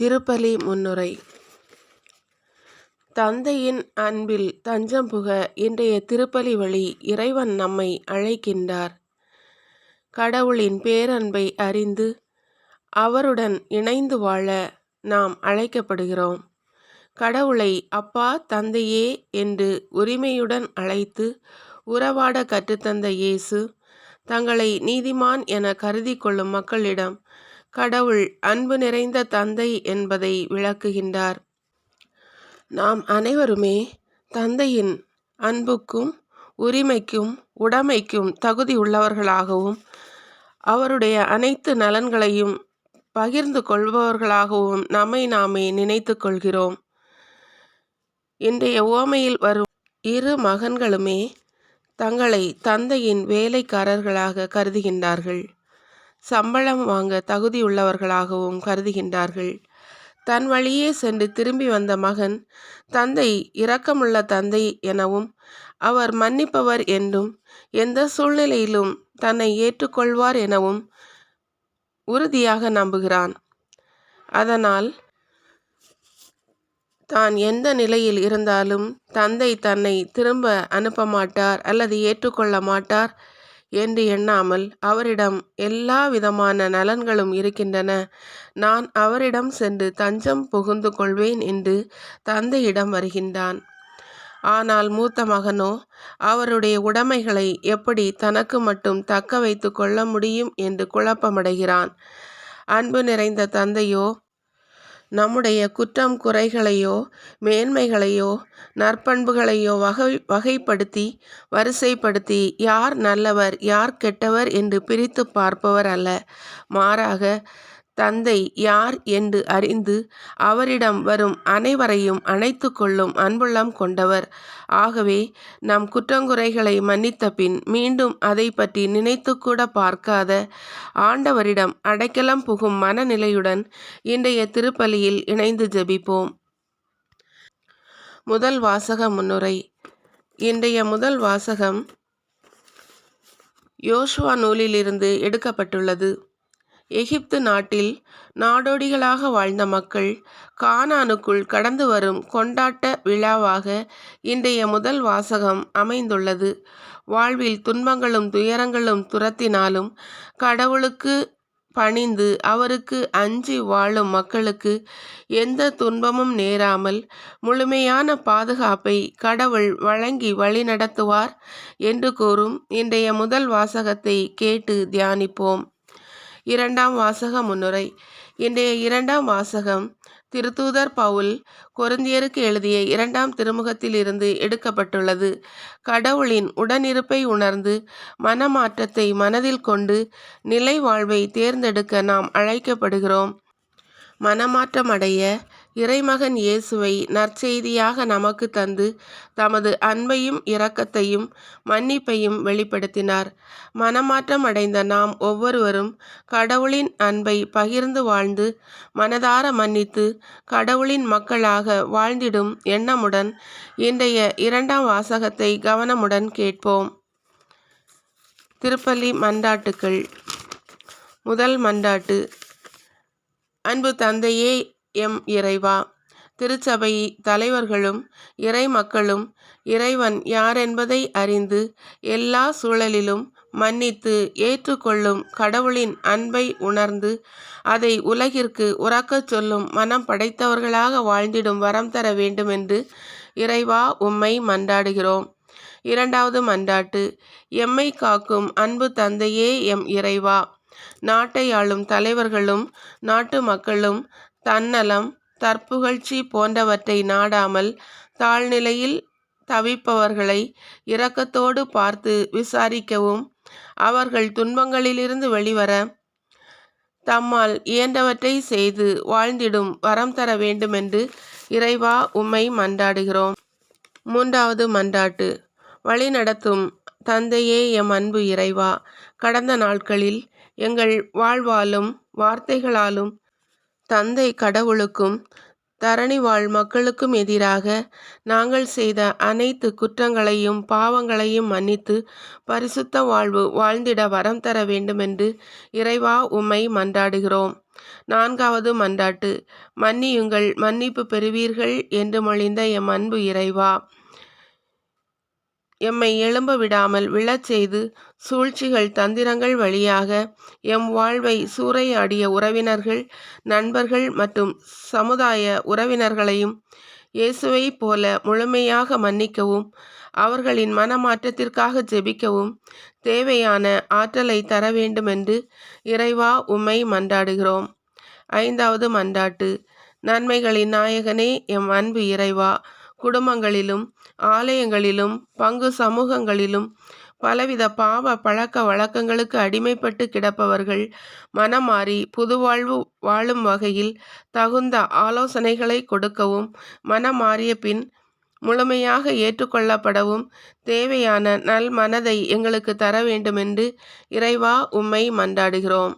திருப்பலி முன்னுரை. தந்தையின் அன்பில் தஞ்சம் புக இன்றைய திருப்பலி வழி இறைவன் நம்மை அழைக்கின்றார். கடவுளின் பேரன்பை அறிந்து அவருடன் இணைந்து வாழ நாம் அழைக்கப்படுகிறோம். கடவுளை அப்பா தந்தையே என்று உரிமையுடன் அழைத்து உறவாட கற்றுத்தந்த இயேசு தங்களை நீதிமான் என கருதி கொள்ளும் மக்களிடம் கடவுள் அன்பு நிறைந்த தந்தை என்பதை விளக்குகின்றார். நாம் அனைவருமே தந்தையின் அன்புக்கும் உரிமைக்கும் உடைமைக்கும் தகுதி உள்ளவர்களாகவும் அவருடைய அனைத்து நலன்களையும் பகிர்ந்து கொள்பவர்களாகவும் நம்மை நாமே நினைத்து கொள்கிறோம். இன்றைய ஓமையில் வரும் இரு மகன்களுமே தங்களை தந்தையின் வேலைக்காரர்களாக கருதுகின்றார்கள். சம்பளம் வாங்க தகுதியுள்ளவர்களாகவும் கருதுகின்றார்கள். தன் வழியே சென்று திரும்பி வந்த மகன் தந்தை இரக்கமுள்ள தந்தை எனவும் அவர் மன்னிப்பவர் என்றும் எந்த சூழ்நிலையிலும் தன்னை ஏற்றுக்கொள்வார் எனவும் உறுதியாக நம்புகிறான். அதனால் தான் எந்த நிலையில் இருந்தாலும் தந்தை தன்னை திரும்ப அனுப்ப மாட்டார் அல்லது ஏற்றுக்கொள்ள மாட்டார் என்று எண்ணாமல் அவரிடம் எல்லா விதமான நலன்களும் இருக்கின்றன. நான் அவரிடம் சென்று தஞ்சம் புகுந்து கொள்வேன் என்று தந்தையிடம் வருகின்றான். ஆனால் மூத்த மகனோ அவருடைய உடைமைகளை எப்படி தனக்கு மட்டும் தக்க வைத்து கொள்ள முடியும் என்று குழப்பமடைகிறான். அன்பு நிறைந்த தந்தையோ நம்முடைய குற்றம் குறைகளையோ மேன்மைகளையோ நற்பண்புகளையோ வகை வகைப்படுத்தி வரிசைப்படுத்தி யார் நல்லவர் யார் கெட்டவர் என்று பிரித்து பார்ப்பவர் அல்ல. மாறாக தந்தை யார் என்று அறிந்து அவரிடம் வரும் அனைவரையும் அணைத்து கொள்ளும் அன்புள்ளம் கொண்டவர். ஆகவே நம் குற்றங்குறைகளை மன்னித்த பின் மீண்டும் அதை பற்றி நினைத்து கூட பார்க்காத ஆண்டவரிடம் அடைக்கலம் புகும் மனநிலையுடன் இன்றைய திருப்பலியில் இணைந்து ஜெபிப்போம். முதல் வாசக முன்னுரை. இன்றைய முதல் வாசகம் யோசுவா நூலிலிருந்து எடுக்கப்பட்டுள்ளது. எகிப்து நாட்டில் நாடோடிகளாக வாழ்ந்த மக்கள் கானானுக்குள் கடந்து வரும் கொண்டாட்ட விழாவாக இன்றைய முதல் வாசகம் அமைந்துள்ளது. வாழ்வில் துன்பங்களும் துயரங்களும் துரத்தினாலும் கடவுளுக்கு பணிந்து அவருக்கு அஞ்சி வாழும் மக்களுக்கு எந்த துன்பமும் நேராமல் முழுமையான பாதுகாப்பை கடவுள் வழங்கி வழிநடத்துவார் என்று கூறும் இன்றைய முதல் வாசகத்தை கேட்டு தியானிப்போம். இரண்டாம் வாசக முன்னுரை. இன்றைய இரண்டாம் வாசகம் திருத்தூதர் பவுல் கொருந்தியருக்கு எழுதிய இரண்டாம் திருமுகத்தில் இருந்து எடுக்கப்பட்டுள்ளது. கடவுளின் உடனிருப்பை உணர்ந்து மனமாற்றத்தை மனதில் கொண்டு நிலை வாழ்வை தேர்ந்தெடுக்க நாம் அழைக்கப்படுகிறோம். மனமாற்றமடைய இறைமகன் இயேசுவை நற்செய்தியாக நமக்கு தந்து தமது அன்பையும் இரக்கத்தையும் மன்னிப்பையும் வெளிப்படுத்தினார். மனமாற்றம் அடைந்த நாம் ஒவ்வொருவரும் கடவுளின் அன்பை பகிர்ந்து வாழ்ந்து மனதார மன்னித்து கடவுளின் மக்களாக வாழ்ந்திடும் எண்ணமுடன் இன்றைய இரண்டாம் வாசகத்தை கவனமுடன் கேட்போம். திருப்பள்ளி மண்டாட்டுக்கள் முதல் மண்டாட்டு அன்பு தந்தையே எம். இறைவா. திருச்சபை தலைவர்களும் இறை மக்களும் இறைவன் யாரென்பதை அறிந்து எல்லா சூழலிலும் மன்னித்து ஏற்றுக்கொள்ளும் கடவுளின் அன்பை உணர்ந்து அதை உலகிற்கு உறக்கச் சொல்லும் மனம் படைத்தவர்களாக வாழ்ந்திடும் வரம் தர வேண்டுமென்று இறைவா உம்மை மன்றாடுகிறோம். இரண்டாவது மன்றாட்டு எம்மை காக்கும் அன்பு தந்தையே எம் இறைவா. நாட்டை ஆளும் தலைவர்களும் நாட்டு மக்களும் தன்னலம் தற்புகழ்ச்சி போன்றவற்றை நாடாமல் தாழ்நிலையில் தவிப்பவர்களை இரக்கத்தோடு பார்த்து விசாரிக்கவும் அவர்கள் துன்பங்களிலிருந்து வெளிவர தம்மால் இயன்றவற்றை செய்து வாழ்ந்திடும் வரம் தர வேண்டுமென்று இறைவா உம்மை மன்றாடுகிறோம். மூன்றாவது மன்றாட்டு. வழிநடத்தும் தந்தையே எம் அன்பு இறைவா கடந்த நாட்களில் எங்கள் வாழ்வாலும் வார்த்தைகளாலும் தந்தை கடவுளுக்கும் தரணி வாழ் மக்களுக்கும் எதிராக நாங்கள் செய்த அனைத்து குற்றங்களையும் பாவங்களையும் மன்னித்து பரிசுத்த வாழ்வு வாழ்ந்திட வரம் தர வேண்டுமென்று இறைவா உம்மை மன்றாடுகிறோம். நான்காவது மன்றாட்டு மன்னியுங்கள் மன்னிப்பு பெறுவீர்கள் என்று மொழிந்த எம் அன்பு இறைவா. எம்மை எழும்ப விடாமல் விழச் செய்து சூழ்ச்சிகள் தந்திரங்கள் வழியாக எம் வாழ்வை சூறையாடிய உறவினர்கள் நண்பர்கள் மற்றும் சமுதாய உறவினர்களையும் இயேசுவைப் போல முழுமையாக மன்னிக்கவும் அவர்களின் மனமாற்றத்திற்காக ஜெபிக்கவும் தேவையான ஆற்றலை தர வேண்டுமென்று இறைவா உம்மை மன்றாடுகிறோம். ஐந்தாவது மன்றாட்டு நன்மைகளின் நாயகனே எம் அன்பு இறைவா குடும்பங்களிலும் ஆலயங்களிலும் பங்கு சமூகங்களிலும் பலவித பாவ பழக்க வழக்கங்களுக்கு அடிமைப்பட்டு கிடப்பவர்கள் மனம் மாறி புதுவாழ்வு வாழும் வகையில் தகுந்த ஆலோசனைகளை கொடுக்கவும் மனம் மாறிய பின் முழுமையாக ஏற்றுக்கொள்ளப்படவும் தேவையான நல் மனதை எங்களுக்கு தர வேண்டுமென்று இறைவா உம்மை மன்றாடுகிறோம்.